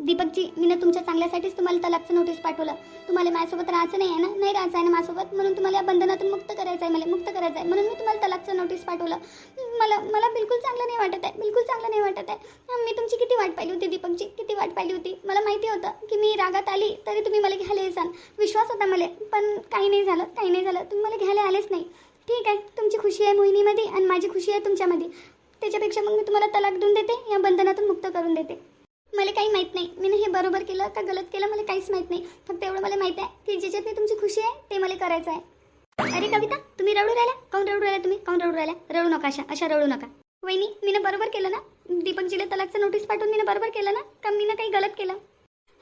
दीपकजी मी ना तुमच्या चांगल्यासाठीच तुम्हाला तलाकचं नोटीस पाठवलं. तुम्हाला माझ्यासोबत राहायचं नाही आहे ना? नाही राहायचं आहे ना माझ्यासोबत? म्हणून तुम्हाला या बंधनातून मुक्त करायचं आहे मला मुक्त करायचं आहे म्हणून मी तुम्हाला तलाकचं नोटीस पाठवलं. मला मला बिलकुल चांगलं नाही वाटत आहे बिलकुल चांगलं नाही वाटत आहे. मी तुमची किती वाट पाहिली होती दीपकची किती वाट पाहिली होती? मला माहिती होतं की मी रागात आली तरी तुम्ही मला घ्यायला येसाल. विश्वास होता मला पण काही नाही झालं काही नाही झालं. तुम्ही मला घ्यायला आलेच नाही. ठीक आहे तुमची खुशी आहे मोहिनीमध्ये आणि माझी खुशी आहे तुमच्यामध्ये. त्याच्यापेक्षा मग मी तुम्हाला तलाक देऊन देते या बंधनातून मुक्त करून देते. मला काही माहीत नाही. मी हे बरोबर केलं का गलत केलं मला काहीच माहीत नाही. फक्त एवढं मला माहीत आहे की ज्याच्यातली तुमची खुशी आहे ते मला करायचं आहे. अरे कविता तुम्ही रडू राहिला? काऊन रडू राहिला तुम्ही? काऊन रडू राहिला? रडू नका अशा अशा रडू नका. वहिनी मी बरोबर केलं ना? दीपकजीला तलाकचं नोटीस पाठवून मी बरोबर केलं ना? का मी काही गलत केलं?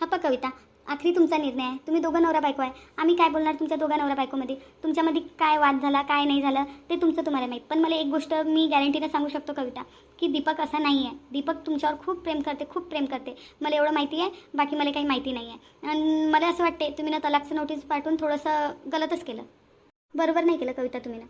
हा पा कविता आखरी तुमचा निर्णय आहे. तुम्ही दोघं नवरा बायको आहे. आम्ही काय बोलणार तुमच्या दोघा नवरा बायकोमध्ये? तुमच्यामध्ये काय वाद झाला काय नाही झालं ते तुमचं तुम्हाला माहीत. पण मला एक गोष्ट मी गॅरंटीनं सांगू शकतो कविता की दीपक असा नाही आहे. दीपक तुमच्यावर खूप प्रेम करते खूप प्रेम करते. मला एवढं माहिती आहे बाकी मला काही माहिती नाही आहे. आणि मला असं वाटते तुम्ही ना तलाकचं नोटीस पाठवून थोडंसं गलतच केलं. बरोबर नाही केलं कविता तुम्ही ना.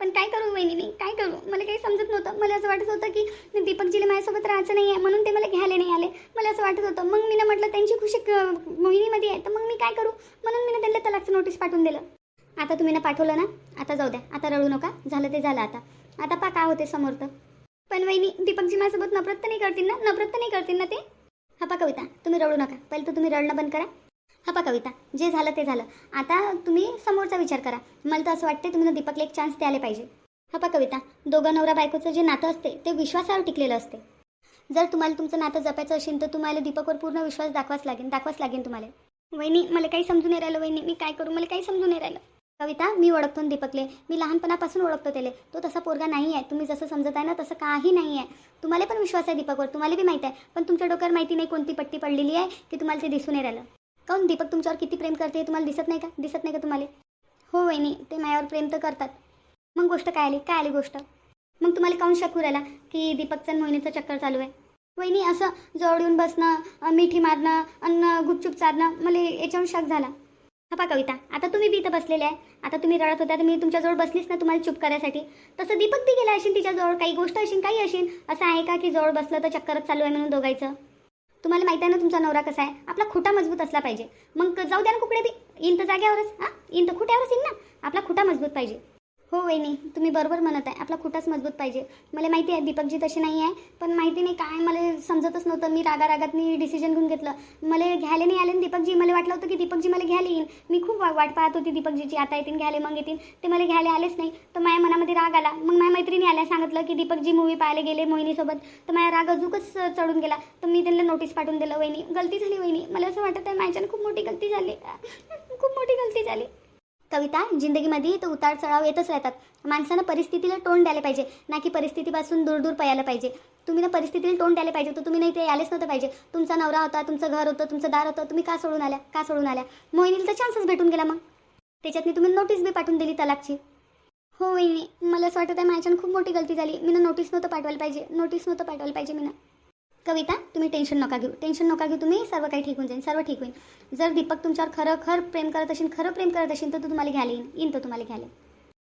पण काय करू वहिनी मी? काय करू? मला काही समजत नव्हतं. मला असं वाटत होतं की दीपकजीला माझ्यासोबत राहायचं नाही आहे म्हणून ते मला घ्यायला नाही आले. मला असं वाटत होतं. मग मी ना म्हटलं त्यांची खुशी क- मोहिनीमध्ये आहे. तर मग मी काय करू? म्हणून मी ना त्यांना तलाकचं नोटीस पाठवून दिलं. आता तुम्ही ना पाठवलं ना? आता जाऊ द्या. आता रडू नका. झालं ते झालं आता. आता पा काय होते समोर तर. पण वहिनी दीपकजी माझ्यासोबत नफरत तर नाही करतील ना? नफरत तर नाही करतील ना ते? हा पा कविता तुम्ही रडू नका. पहिले तर तुम्ही रडणं बंद करा. हा कविता जे झालं ते झालं. आता तुम्ही समोरचा विचार करा. मला तर असं वाटते तुम्ही दीपकला एक चान्स द्यायला पाहिजे. हा कविता दोघं नवरा बायकोचं जे नातं असते ते विश्वासावर टिकलेलं असते. जर तुम्हाला तुमचं नातं जपायचं असेल तर तुम्हाला दीपकवर पूर्ण विश्वास दाखवाच लागेल दाखवाच लागेल तुम्हाला. वहिनी मला काही समजून नाही राहिलं वहिनी मी काय करू मला काही समजून नाही राहिलं. कविता मी ओळखतो दीपकले. मी लहानपणापासून ओळखतो त्याले. तो तसा पोरगा नाही आहे. तुम्ही जसं समजत आहे ना तसं काही नाही आहे. तुम्हाला पण विश्वास आहे दीपकवर तुम्हाला बी माहिती आहे. पण तुमच्या डोक्यावर माहिती नाही कोणती पट्टी पडलेली आहे की तुम्हाला ते दिसून नाही राहिलं. काऊन दीपक तुमच्यावर किती प्रेम करते हे तुम्हाला दिसत नाही का? दिसत नाही का तुम्हाला? हो वहिनी ते माझ्यावर प्रेम तर करतात. मग गोष्ट काय आली? काय आली गोष्ट? मग तुम्हाला काऊन शकू राहिला की दीपकचं आणि मोहिनीचं चक्कर चालू आहे? वहिनी असं जवळ येऊन बसणं मिठी मारणं अन्न गुपचूप चारणं मला याच्यावर शक झाला. हा पा कविता आता तुम्ही बी इथं बसलेले आहे. आता तुम्ही रडत होत्या तर मी तुमच्याजवळ बसलीच ना तुम्हाला चुप करायसाठी. तसं दीपक बी गेला असेल तिच्याजवळ काही गोष्ट असेल काही असेल असं आहे का की जवळ बसलं तर चक्करच चालू आहे म्हणून दोघायचं? तुम्हाला माहिती आहे ना तुमचा नवरा कसा आहे? आपला खुटा मजबूत असला पाहिजे. मग जाऊ द्या ना कुकडे बी. इंत तर जाग्यावरच हां? इंत तर खुट्यावरच येईन ना? आपला खुटा मजबूत पाहिजे. हो वहिनी तुम्ही बरोबर म्हणत आहे. आपला खुटाच मजबूत पाहिजे. मला माहिती आहे दीपकजी तशी नाही आहे पण माहिती नाही काय. मला समजतच नव्हतं. मी रागा रागात मी डिसिजन घेऊन घेतलं. मला घ्यायला नाही आले ना दीपकजी. मला वाटलं होतं की दीपकजी मला घ्यायला येईन मी खूप वा- वाट पाहत होती दीपकजीची. आता येतील घ्यायला मग येतील. ते मला घ्यायला आलेच नाही. तर माझ्या मनामध्ये राग आला. मग माझ्या मैत्रिणी आल्या सांगितलं की दीपकजी मूवी पाहायला गेले मोहिनीसोबत. तर माझ्या राग अजूकच चढून गेला. तर मी त्यांना नोटीस पाठवून दिलं वहिनी. गलती झाली वहिनी. मला असं वाटत आहे माझ्यानं खूप मोठी गलती झाली. खूप मोठी गलती झाली. कविता जिंदगीमध्ये तर उतार चढाव येतच राहतात. माणसानं परिस्थितीला तोंड द्यायला पाहिजे ना की परिस्थितीपासून दूर दूर पयायला पाहिजे. तुम्ही ना परिस्थितीला तोंड द्यायला पाहिजे तर तुम्ही नाही ते यायलाच नव्हतं पाहिजे. तुमचा नवरा होता तुमचं घर होतं तुमचं दार होतं तुम्ही का सोडून आल्या का सोडून आल्या? मोहिनीला तर चान्सच भेटून गेला मग. त्याच्यातनी तुम्ही नोटीस बी पाठवून दिली तलाकची. हो वहिनी मला असं वाटत आहे माझ्यानं खूप मोठी गलती झाली. मी नोटीस नव्हतं पाठवायला पाहिजे नोटीस नव्हतं पाठवायला पाहिजे मी कविता तुम्ही टेन्शन नका घेऊ. टेन्शन नका घेऊ तुम्ही सर्व काही ठीक होऊन जाईल सर्व ठीक होईल. जर दीपक तुमच्यावर खरं खरं प्रेम करत असेल खरं प्रेम करत असेल तर तू तुम्हाला घ्यायला येईन येईन तर तुम्हाला घ्यायला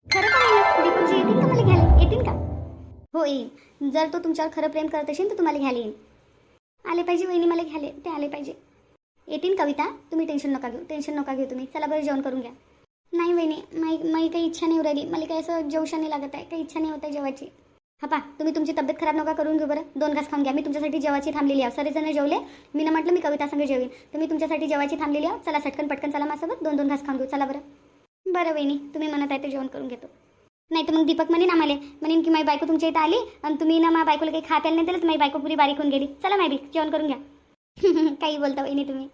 खरं का दीपकजी येतील का मला घ्यायला येतील का? हो येईन जर तो तुमच्यावर खरं प्रेम करत असेल तर तुम्हाला घ्यायला येईन आले पाहिजे वहिनी मला घ्याले ते आले पाहिजे. येतील कविता तुम्ही टेन्शन नका घेऊ. टेन्शन नका घेऊ तुम्ही. चला बरं जेवण करून घ्या. नाही वहिनी माही माही काही इच्छा नाही राहिली मला काही असं जेवशा नाही लागत आहे काही इच्छा नाही होत आहे जेवायची. हा पा तुम्ही तुमची तब्येत खराब नका करून घेऊ बरं. दोन घास खाऊन घ्या. मी तुमच्यासाठी जेवायची थांबलेली आहे. सगळेजण जेवले? मी ना म्हटलं मी कविता संग जेवीन. तर मी तुमच्यासाठी जेवायची थांबलेली आहे. चला सटकन पटकन चला माझ्यासोबत. दोन दोन घास खाऊन घेऊ. चला बरं. बरं वहिनी तुम्ही म्हणत आहे ते जेवण करून घेतो. नाही तर मग दीपक म्हणेन आम्हाला म्हणेन की माझी बायको तुमच्या इथं आली आणि तुम्ही ना माझ्या बायकोला काही खात्याला नाही दिलं तर माझी बायको पुरी बारीक होऊन गेली. चला माहिती जेवण करून घ्या. काही बोलता वहिनी तुम्ही.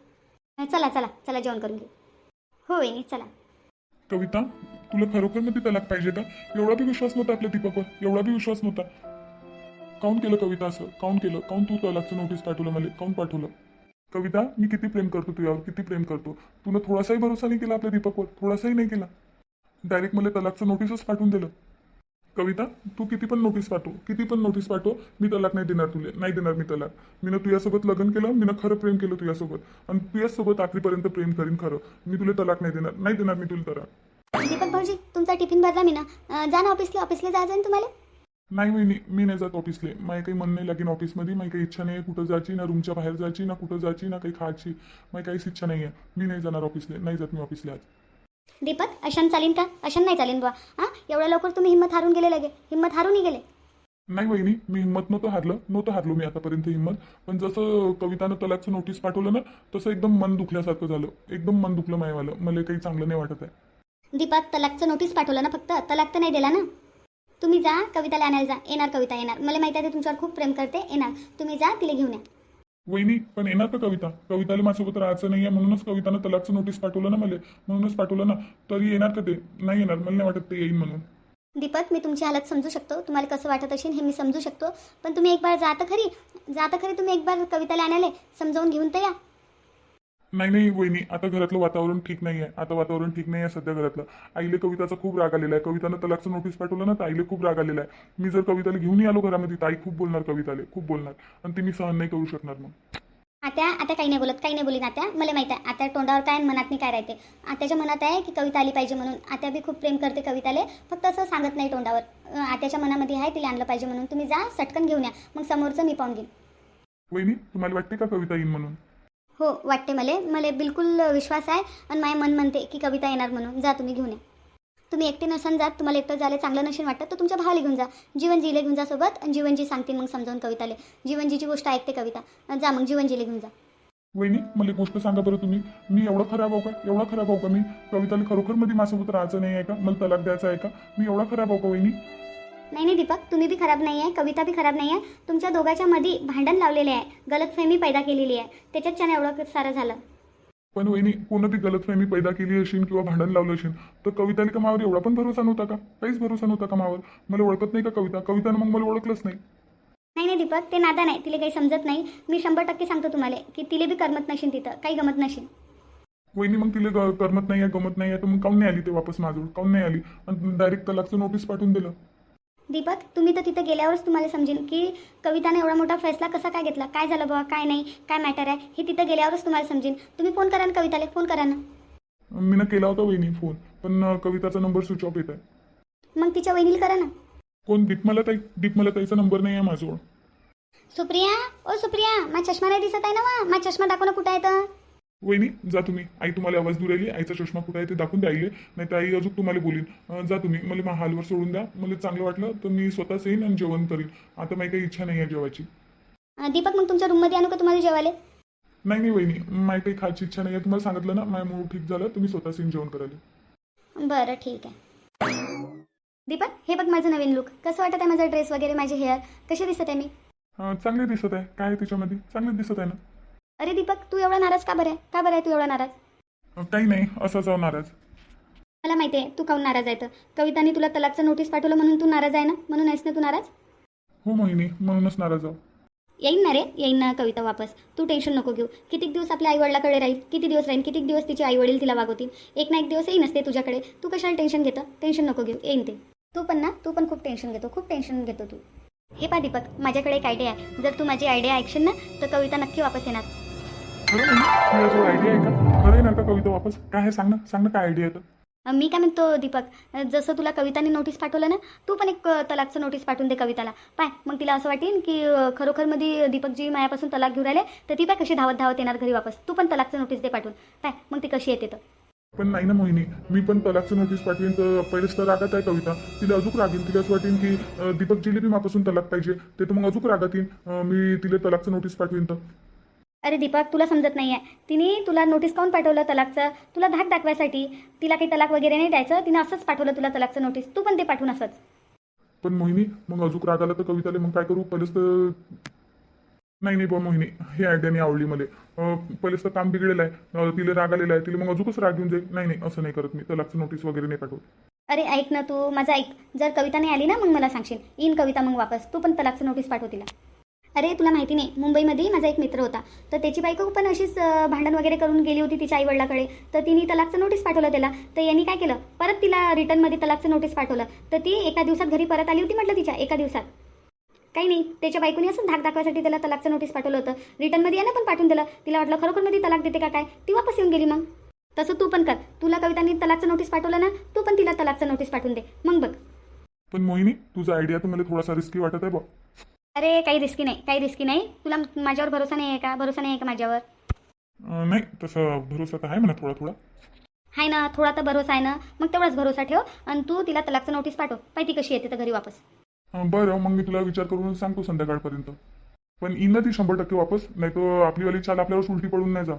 चला चला चला जेवण करून घेऊ. हो वहिनी चला. कविता तुला खरोखरमध्ये तलाक पाहिजे का? एवढा बी विश्वास नव्हता आपल्या दीपकवर. एवढा बी विश्वास नव्हता. काऊन केलं कविता असं? काऊन केलं? काऊन तू तलाकचं नोटीस पाठवलं मला? काऊन पाठवलं? कविता मी किती प्रेम करतो तुझ्यावर? किती प्रेम करतो? तुला थोडासाही भरोसा नाही केला आपल्या दीपकवर? थोडासाही नाही केला? डायरेक्ट मला तलाकचं नोटीसच पाठवून दिलं. कविता तू किती पण नोटीस पाठव. किती पण नोटीस पाठव मी तलाक नाही देणार तुला. नाही देणार मी तलाक मी तुझ्यासोबत लग्न केलं मी खरं प्रेम केलं तुझ्यासोबत. आणि तुझ्यासोबत आखरीपर्यंत प्रेम करीन खरं. मी तुला तलाक नाही देणार. नाही देणार मी तुला तलाक दीपक भाऊजी तुमचा टिफिन भरला मी ना. जा ना ऑफिसला ऑफिसला जायचं ना तुम्हाला. नाही वहिनी मी नाही जात ऑफिसले माझी काही मन नाही लागेल ऑफिसमध्ये माझी काही इच्छा नाही आहे कुठं जायची ना रूमच्या बाहेर जायची ना कुठं जायची ना काही खायची. माझी काहीच इच्छा नाही आहे मी नाही जाणार ऑफिसले नाही जात मी ऑफिसला आज. दीपक अशान चालीन का? अशान नाही चालीन बुवा. हां? एवढ्या लवकर तुम्ही हिंमत हारून गेले लगे. हिंमत हारूनही गेले. नाही वहिनी मी हिंमत नव्हतं हारलं. नव्हतं हारलो मी आतापर्यंत हिंमत पण जसं कवितानं तलाकचं नोटीस पाठवलं ना तसं एकदम मन दुखल्यासारखं झालं. एकदम मन दुखलं मायवालं मला काही चांगलं नाही वाटत आहे. दीपक तलाकचं नोटीस पाठवलं ना फक्त? तलाक तर नाही दिला ना? तुम्ही जा कविताला आणायला जा. येणार कविता येणार. मला माहिती आहे ते तुमच्यावर खूप प्रेम करते. येणार. तुम्ही जा तिला घेऊन या. वहिनी पण येणार का कविता? कविताला माझ्यासोबत राहायचं नाही आहे म्हणूनच कवितानं तलाकचं नोटीस पाठवलं ना मला. म्हणूनच पाठवलं ना. तरी येणार का ते? नाही येणार. मला नाही वाटत ते येईन म्हणून. दीपक मी तुमची हालत समजू शकतो. तुम्हाला कसं वाटत असेल हे मी समजू शकतो. पण तुम्ही एक बार जाता खरी. जाता खरी तुम्ही एक बार कविताला आणाले समजावून घेऊन तर या. नाही नाही वहिनी आता घरातलं वातावरण ठीक नाही आहे आता वातावरण ठीक नाही आहे सध्या घरातलं. आईले कविताचा खूप राग आलेला आहे. कवितानं तलाकचं नोटीस पाठवलं ना तर आईले खूप राग आलेला आहे. मी जर कविताला घेऊन आलो घरामध्ये तर आई खूप बोलणार कविताले खूप बोलणार. आणि ती मी सहन नाही करू शकणार मग. आता आता काही नाही बोलत काही नाही बोलीन आता. मला माहिती आहे आता तोंडावर काय मनात नाही काय राहते. आत्याच्या मनात आहे की कविता आली पाहिजे म्हणून. आत्या बी खूप प्रेम करते कविताले फक्त असं सांगत नाही तोंडावर. आत्याच्या मनामध्ये आहे तिला आणलं पाहिजे म्हणून. तुम्ही जा सटकन घेऊन या. मग समोरचं मी पाहून घेईन. वहिनी तुम्हाला वाटते का कविता येईन म्हणून? हो वाटते मला. मला बिलकुल विश्वास आहे आणि माय मन म्हणते की कविता येणार म्हणून. जा तुम्ही घेऊन या. तुम्ही एकटे नसन जात तुम्हाला एकटं झाले चांगलं नसेल वाटतं तर तुमच्या भावाला घेऊन जा. जीवनजीला घेऊन जा सोबत आणि जीवनजी सांगतील मग समजावून कविताले. जीवनजीची गोष्ट ऐकते कविता. जा मग जीवनजीला घेऊन जा. वहिनी मला गोष्ट सांगा बरं तुम्ही. मी एवढा खराब आहो का? एवढा खराब आहो का? मी कविताला खरोखरमध्ये माझ्यासोबत राहायचं नाही आहे का? मला तलाक द्यायचा आहे का? मी एवढा खराब आहो का वहिनी? नाही नाही दीपक तुम्ही बी खराब नाही आहे कविता बी खराब नाही आहे तुमच्या दोघांच्या मध्ये भांडण लावलेले आहे. गलतफहमी पैदा केलेली आहे. त्याच्यात छान एवढं सारं झालं. पण वहिनी कोणती गलतफहमी पैदा केली असेल किंवा भांडण लावलं असेल तर कविताने का मावर एवढा पण भरोसा नव्हता का? काहीच भरोसा नव्हता का मावर मला ओळखत नाही का कविता? कवितानं मग मला ओळखलंच नाही. नाही नाही दीपक ते नादा नाही. तिला काही समजत नाही. मी शंभर टक्के सांगतो तुम्हाला की तिला बी करमत नशील तिथं. काही गमत नशील वहिनी मग तिला ग- करमत नाही आहे गमत नाही आहे तर मग काऊन नाही आली ते वापस माझ्याजवळ? काऊन नाही आली? आणि डायरेक्ट तलाकचं नोटीस पाठवून दिलं. दीपक तुम्ही तर तिथं गेल्यावरच तुम्हाला समजेल की कविताने एवढा मोठा फैसला कसा काय घेतला? काय झालं बाबा काय नाही? काय मॅटर आहे? हे तिथं गेल्यावरच तुम्हाला समजेल. तुम्ही फोन करा ना कविताला फोन करा ना. मी ना केला होता वहिनी फोन पण कविताचा नंबर स्विच ऑफ येत आहे मग तिच्या वहिनीला करा ना. कोण? दीपमाला ताई दीपमाला ताईचा नंबर नाही आहे माझ्याजवळ. सुप्रिया? ओ सुप्रिया माझा चष्मा नाही दिसत आहे ना वा? माझा चष्मा दाखव ना कुठं आहे तर. वहिनी जा तुम्ही. आई तुम्हाला आवाज दूर राहिली आईचा चष्मा कुठे आहे ते दाखवून द्यायले नाही तर आई अजून तुम्हाला बोलीन जा तुम्ही. मला मा हालवर सोडून द्या. मला चांगलं वाटलं तर मी स्वतःच येईन आणि जेवण करीन. आता माझी काही इच्छा नाही आहे जेवायची. दीपक मग तुमच्या रूममध्ये आणू का तुम्हाला जेवायला? नाही नाही वहिनी. माझी काही खायची इच्छा नाही आहे. तुम्हाला सांगितलं ना माझ्या मूळ ठीक झालं तुम्ही स्वतःच येईन जेवण करायला. बरं ठीक आहे. दीपक हे बघ माझं नवीन लुक कसं वाटत आहे माझा ड्रेस वगैरे माझे हेअर कसे दिसत आहे मी? अं, चांगले दिसत आहे. काय आहे त्याच्यामध्ये चांगले दिसत आहे ना. अरे दीपक तू एवढा नाराज का बरं? आहे का बरं आहे तू एवढा नाराज? काही नाही असं जाऊ नाराज. मला माहिती आहे तू काऊन नाराज आहे तर कविताने तुला तलाकचं नोटीस पाठवलं म्हणून तू नाराज आहे ना? म्हणून आहेस ना तू नाराज? हो मोहिनी म्हणूनच नाराज आहो. येईन ना रे येईन ना कविता वापस. तू टेन्शन नको घेऊ. कितीक दिवस आपल्या आईवडिलाकडे राहील? किती दिवस राहील कितीक दिवस तिचे आईवडील तिला वागवतील? एक ना एक दिवस येईन असते तुझ्याकडे. तू कशाला टेन्शन घेतं? टेन्शन नको घेऊ. येईन ते. तू पण ना तू पण खूप टेन्शन घेतो. खूप टेन्शन घेतो तू. हे पा दीपक माझ्याकडे एक आयडिया आहे. जर तू माझी आयडिया ऐकशील ना तर कविता नक्की वापस येणार. खरं मोहिनी तुझ्याजवळ आयडिया आहे का? खरं येणार का कविता वापस? काय आहे? सांग ना. सांग ना काय आयडिया आहे तर अं, मी काय म्हणतो दीपक? जसं तुला कविताने नोटीस पाठवलं ना तू पण एक तलाकचं नोटीस पाठवून दे कविताला. पाय मग तिला असं वाटेल की अं, खरोखरमध्ये दीपकजी मायापासून तलाक घेऊन राहिले तर ती पाय कशी धावत धावत येणार घरी वापस? तू पण तलाकचं नोटीस दे पाठवून. पाय मग ती कशी येते तर? पण नाही ना मोहिनी मी पण तलाकचं नोटीस पाठवेन तर पहिलेच तर रागात आहे कविता. तिला अजून रागीन तिला असं वाटेन की अं, दीपक जिलेबी मापासून तलाक पाहिजे ते तर मग अजून रागात येईन. मी तिला तलाकचं नोटीस पाठवेन तर. अरे दीपक तुला समजत नाही आहे तिने तुला नोटीस काऊन पाठवलं तलाकचं? तुला धाक दाखवायसाठी. तिला काही तलाक वगैरे नाही द्यायचं. तिने असंच पाठवलं तुला तलाकचं नोटीस तू पण ते पाठवून असंच. पण मोहिनी मग अजून राग आला तर कविताला मग काय करू? पहिलेच तर नाही नाही पण मोहिनी. ही आयडिया नाही आवडली मला. पहिलेच तर काम बिघडेलं आहे. तिला राग आलेला आहे. तिला मग अजूनच राग घेऊन जाईल. नाही नाही असं नाही करत मी. तलाकचं नोटीस वगैरे नाही पाठवत. अरे ऐक ना तू. माझं ऐक. जर कविता नाही आली ना मग मला सांगशील. येईन कविता मग वापस. तू पण तलाकचं नोटीस पाठव तिला. अरे तुला माहिती नाही मुंबईमध्ये माझा एक मित्र होता. तर त्याची बायको पण अशीच भांडण वगैरे करून गेली होती तिच्या आईवडिलाकडे. तर तिने तलाकचं नोटीस पाठवलं त्याला. तर यांनी काय केलं? परत तिला रिटर्नमध्ये तलाकचं नोटीस पाठवलं. तर ती एका दिवसात घरी परत आली होती म्हटलं तिच्या एका दिवसात. काही नाही त्याच्या बायकोने असं धाक दाखवायसाठी त्याला तलाकचं नोटीस पाठवलं होतं. रिटर्नमध्ये यानं पण पाठवून दिलं. तिला वाटलं खरोखरमध्ये तलाक देते का काय? ती वापस येऊन गेली मग. तसं तू पण कर. तुला कविताने तलाकचं नोटीस पाठवलं ना तू पण तिला तलाकचं नोटीस पाठवून दे. मग बघ. पण मोहिनी तुझा आयडिया तर मला थोडासा रिस्की वाटत आहे बघ. अरे काही रिस्की नाही काही रिस्की नाही. तुला माझ्यावर भरोसा नाही आहे का? भरोसा नाही आहे का माझ्यावर? अं, नाही तसा भरोसा तर आहे म्हणा थोडा थोडा. आहे ना थोडा तर भरोसा आहे ना. मग तेवढाच भरोसा ठेव आणि तू तिला तलाकचं नोटीस पाठव. पाहिजे कशी येते तर घरी वापस. अं, बरं मग मी तुला विचार करून सांगतो संध्याकाळपर्यंत. पण येईन ना ती शंभर टक्के वापस नाही तर आपलीवाली चाल आपल्यावर उलटी पडून नाही जा.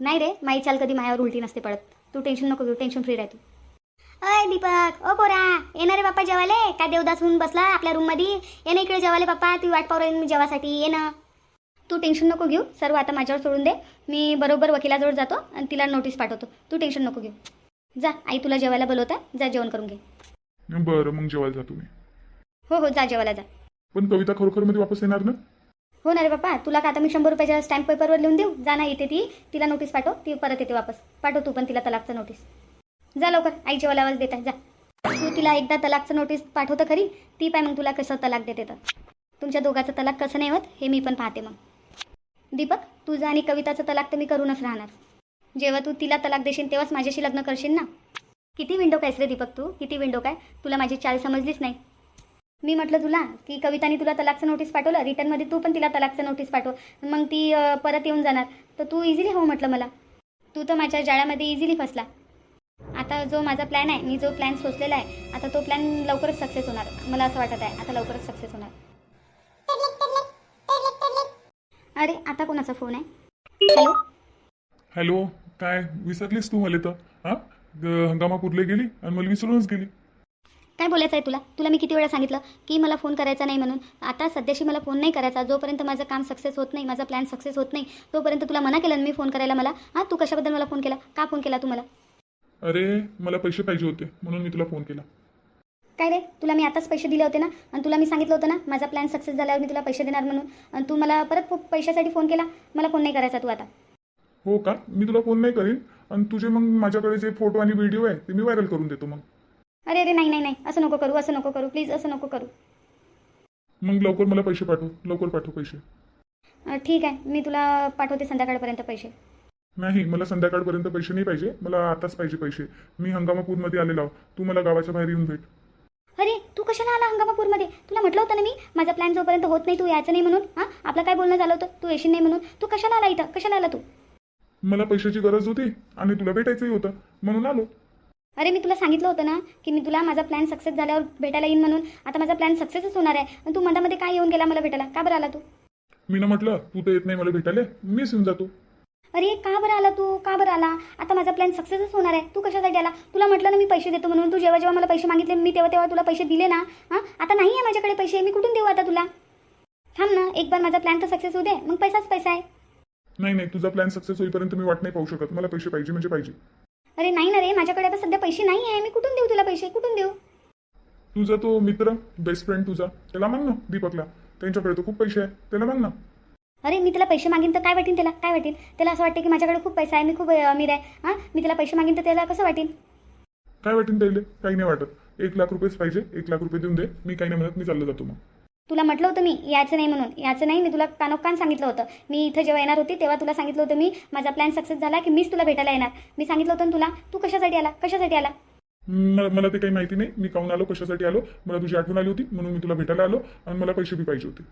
नाही रे माई चाल कधी मायावर उलटी नसते पडत. तू टेन्शन नको घेऊ टेन्शन फ्री राह तू. अय दीपक. ओ पोरा येणारे बाप्पा जेवाले काय देवदास होऊन बसला आपल्या रूममध्ये ये ना इकडे जेवाले बाप्पा. तू वाट पाहू मी जेवासाठी. ये ना. तू टेन्शन नको घेऊ. सर्व आता माझ्यावर सोडून दे. मी बरोबर वकिलाजवळ जातो आणि तिला नोटीस पाठवतो. तू टेन्शन नको घेऊ. जा आई तुला जेवायला बोलवता. जा जेवण करून घे. बरं मग जेवायला जातो मी हो हो जा जेवायला जा. पण कविता खरोखरमध्ये वापस येणार ना? हो ना रे बाप्पा. तुला का आता मी शंभर रुपयाच्या स्टॅम्प पेपरवर लिहून देऊ? जा ना येते ती. तिला नोटीस पाठव. ती परत येते वापस. पाठव तू पण तिला तलाकचं नोटीस जा लवकर. आईच्या जेवायला आवाज देत आहे. जा. तू तिला एकदा तलाकचं नोटीस पाठवतं खरी ती पाय मग तुला कसं तलाक देते तर तुमच्या दोघाचं तलाक कसं नाही होत हे मी पण पाहते मग. दीपक तुझं आणि कविताचं तलाक तर मी करूनच राहणार. जेव्हा तू तिला तलाक देशील तेव्हाच माझ्याशी लग्न करशील ना? किती विंडो कायस रे दीपक तू? किती विंडो काय? तुला माझी चाल समजलीच नाही. मी म्हटलं तुला की कविताने तुला तलाकचं नोटीस पाठवलं रिटर्नमध्ये तू पण तिला तलाकचं नोटीस पाठव. मग ती परत येऊन जाणार. तर तू इझिली हो म्हटलं मला. तू तर माझ्या जाळ्यामध्ये इझिली फसला. आता जो माझा प्लॅन आहे मी जो प्लॅन सोचलेला आहे आता तो प्लॅन लवकरच सक्सेस होणार. मला असं वाटत आहे आता लवकरच सक्सेस होणार. अरे आता कोणाचा फोन आहे? हॅलो हॅलो काय? विसरलीस तू मला तर. हा? ग- हंगामापूरला गेली? आणि मला विसरूनच गेली. काय बोलायचं आहे तुला? तुला मी किती वेळा सांगितलं की मला फोन करायचा नाही म्हणून. आता सध्याशी मला फोन नाही करायचा. जोपर्यंत माझं काम सक्सेस होत नाही माझा प्लॅन सक्सेस होत नाही तोपर्यंत तुला मना केलं मी फोन करायला मला? हां तू कशाबद्दल मला फोन केला? का फोन केला तू मला? अरे मला पैसे पाहिजे होते म्हणून मी तुला फोन केला. काय रे? तुला मी आताच पैसे दिले होते ना? आणि तुला मी सांगितलं होतं ना? माझा प्लॅन सक्सेस झाल्यावर मी तुला पैसे देणार म्हणून. आणि तू मला परत फो- पैशासाठी फोन केला? मला फोन नाही करायचा तू आता. हो का? मी तुला फोन नाही करीन. आणि तुझे मग माझ्याकडे जे फोटो आणि व्हिडिओ आहे ते मी व्हायरल करून देतो मग. अरे अरे नाही नाही नाही. असं नको करू असं नको करू. प्लीज असं नको करू. मग लवकर मला पैसे पाठव. लवकर पाठव पैसे. अं, ठीक आहे. मी तुला पाठवते संध्याकाळपर्यंत पैसे. नाही मला संध्याकाळपर्यंत पैसे नाही पाहिजे. मला आताच पाहिजे पैसे. मी हंगामापूरमध्ये आलेलो आहो. तू मला गावाच्या बाहेर येऊन भेट. अरे तू कशाला आला हंगामापूरमध्ये? तुला म्हटलं होतं ना मी माझा प्लॅन जोपर्यंत होत नाही तू यायचं नाही म्हणून. हां? आपलं काय बोलणं झालं होतं? तू येशील नाही म्हणून. तू कशाला आला इथं? कशाला आला तू? मला पैशाची गरज होती आणि तुला भेटायचंही होतं. म्हणून आलो. अरे मी तुला सांगितलं होतं ना की मी तुला माझा प्लॅन सक्सेस झाल्यावर भेटायला येईन म्हणून. आता माझा प्लॅन सक्सेसच होणार आहे. आणि तू मधामध्ये काय येऊन गेला मला भेटायला? का बरं आला तू? मी ना म्हटलं तू तर येत नाही मला भेटायला. मीच येऊन जातो. अरे का बरं आला तू? का बरं आला? आता माझा प्लॅन सक्सेसच होणार आहे. तू कशासाठी आला? तुला म्हटलं ना मी पैसे देतो म्हणून. तू जेव्हा जेव्हा मला पैसे मागितले मी तेव्हा तेव्हा तुला पैसे दिले ना? हां? आता नाही आहे माझ्याकडे पैसे. मी कुठून देऊ आता तुला? थांब ना. एक बार माझा प्लॅन तर सक्सेस होऊ दे. मग पैसाच पैसा आहे. नाही नाही. तुझा प्लॅन सक्सेस होईपर्यंत मी वाट नाही पाहू शकत. मला पैसे पाहिजे म्हणजे पाहिजे. अरे नाही ना रे. माझ्याकडे आता सध्या पैसे नाही आहे. मी कुठून देऊ तुला पैसे? कुठून देऊ? तुझा तो मित्र बेस्ट फ्रेंड तुझा त्याला माग ना दीपकला. त्यांच्याकडे तर खूप पैसे आहे. त्याला माग ना. अरे मी त्याला पैसे मागीन तर काय वाटेल त्याला? काय वाटेल? त्याला असं वाटतं की माझ्याकडे खूप पैसा आहे मी खूप अमीर आहे. हां? मी त्याला पैसे मागीन तर त्याला कसं वाटेल? काय वाटेल त्याला? काही नाही वाटत. एक लाख रुपयेच पाहिजे एक लाख रुपये देऊन दे. मी काही नाही म्हणत मी चाललं जातो मग. तुला म्हटलं होतं मी याचं नाही म्हणून. याचं नाही मी तुला कानोकान सांगितलं होतं. मी इथं जेव्हा येणार होती तेव्हा तुला सांगितलं होतं मी माझा प्लॅन सक्सेस झाला की मीच तुला भेटायला येणार. मी सांगितलं होतं ना तुला तू कशासाठी आला? कशासाठी आला? मला मला ते काही माहिती नाही. मी काहून आलो? कशासाठी आलो? मला तुझी आठवण आली होती म्हणून मी तुला भेटायला आलो. आणि मला पैसे बी पाहिजे होते.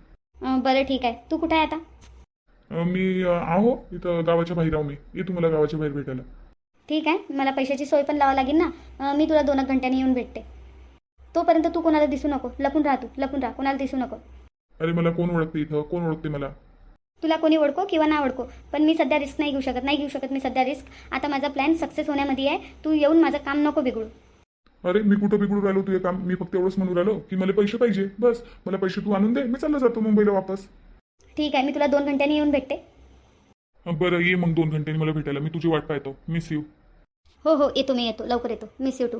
बरं ठीक आहे. तू कुठे आहे आता? मी आहो इथं गावाच्या बाहेर आहो मी. ये तुम्हाला गावाच्या बाहेर भेटायला. ठीक आहे. मला पैशाची सोय पण लावा लागेल ना? अं, मी तुला दोन एक घंट्याने येऊन भेटते. तोपर्यंत तू कोणाला दिसू नको. लपून राहा तू. लपून राहा. कोणाला दिसू नको. अरे मला कोण ओळखते इथं? कोण ओळखते मला? तुला कोणी ओळखो किंवा ना ओळखो पण मी सध्या रिस्क नाही घेऊ शकत. नाही घेऊ शकत मी सध्या रिस्क. आता माझा प्लॅन सक्सेस होण्यामध्ये आहे. तू येऊन माझं काम नको बिघडू. अरे मी कुठं बिघडून राहिलो? तुझे काम मी फक्त एवढंच म्हणून राहिलो की मला पैसे पाहिजे. बस मला पैसे तू आणून दे मी चालला जातो मुंबईला वापस. ठीक आहे मी तुला दोन घंट्याने येऊन भेटते. बरं ये मग दोन घंट्यांनी मला भेटायला. मी तुझी वाट पाहतो. मिस यू हो हो येतो मी येतो. लवकर येतो. Miss you to